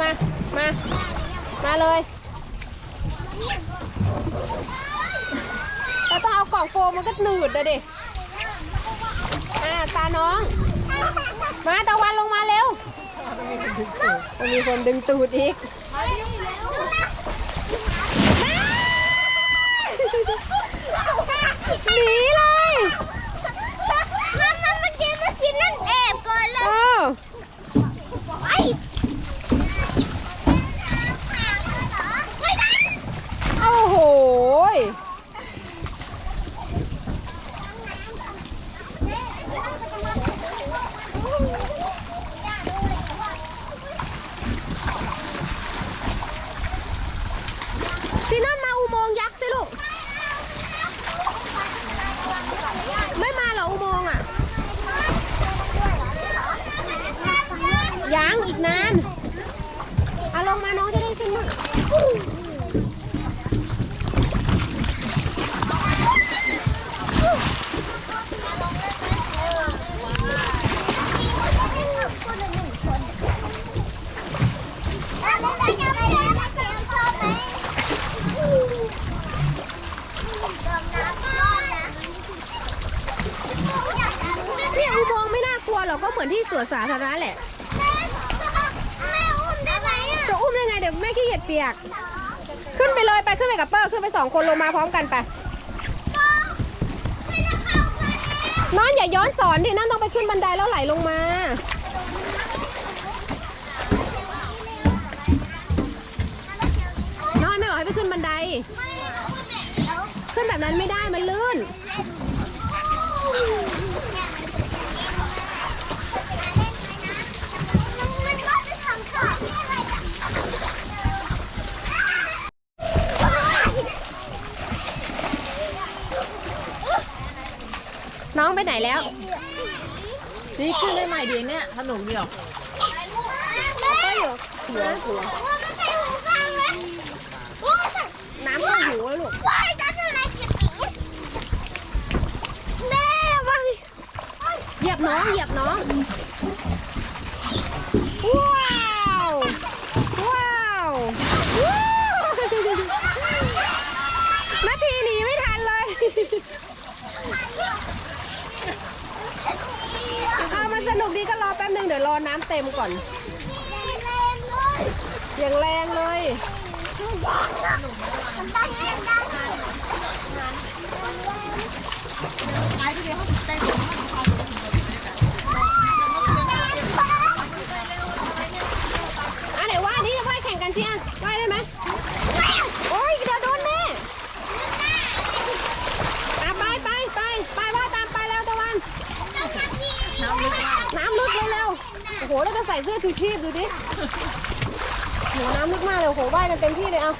มา มา มาเลยแต่ต้องเอากล่องโฟมมันก็หนืดอะดิอ่าตาน้อง มาตะวันลงมาเร็วมันมีคนดึงตูดอีกหนีเลยมันมันเมื่อกี้เมื่อกี้นั่นแอบก่อนเล เอย อ ไปไม่ได้ โอ้โหยซีนอนมาอุโมงค์ยักษ์สิลูก ไม่มาเหรออุโมงค์อะ ยังอีกนานเอาลงมาน้องจะได้ขึ้นมั่ง เนี่ยอุโมงค์ไม่น่ากลัว หรอกก็เหมือนที่สวนสาธารณะแหละจะอุ้มยังไงเดี๋ยวแม่ขี้เกียจเปียก ขึ้นไปเลยไปขึ้นไปกับเปอร์ขึ้นไปสองคนลงมาพร้อมกันไปน้อนอย่าย้อนสอนดิน้อนต้องไปขึ้นบันไดแล้วไหลลงมา น้อนไม่บอกให้ไปขึ้นบันไดขึ้นแบบนั้นไม่ได้มันลื่นน้ น้องไปไหนแล้ว นี่ขึ้นได้ใหม่ดีเนี่ยสนุกดีหรอก็อยหัวหัวน้ำเข้าหูแล้วลูกว้ายจะทำอะไรกินหมีแม่ว่าเหยียบน้องเหยียบน้องว้าว ว้าวว้าวนาทีหนีไม่ทันเลย เอามันสนุกดีก็ร อน้ำเต็มก่อนอย่างแรงเลยอันไหนว่านี่จะว่ายแข่งกันสิอะว่ายได้ไหมโอ้ยเดี๋ยวโดนแน่อะไปไปไปไปว่าตามไปแล้วตะวัน น้ำลึกเร็วๆ โอ้โหเราจะใส่เสื้อชูชีพดูดิโหน้ำลึกมากเลยโหว่ายกันเต็มที่เลยเอา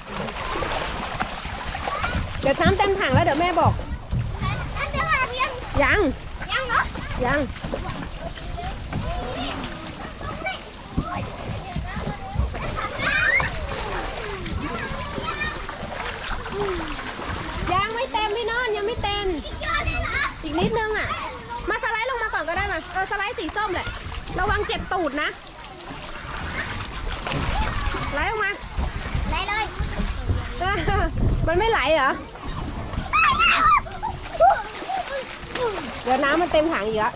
เดี๋ยวน้ำเต็มถังแล้วเดี๋ยวแม่บอกยัง ยังยังไม่เต็มพี่นอนยังไม่เต็ม อีกนิดนึงอะ มาสไลด์ลงมาก่อนก็ได้มา เออสไลด์สีส้มแหละ ระวังเจ็บตูดนะไหลออกมาเออมันไม่ไหลเหรอ เดี๋ยวน้ำมันเต็มถังอีกแล้ว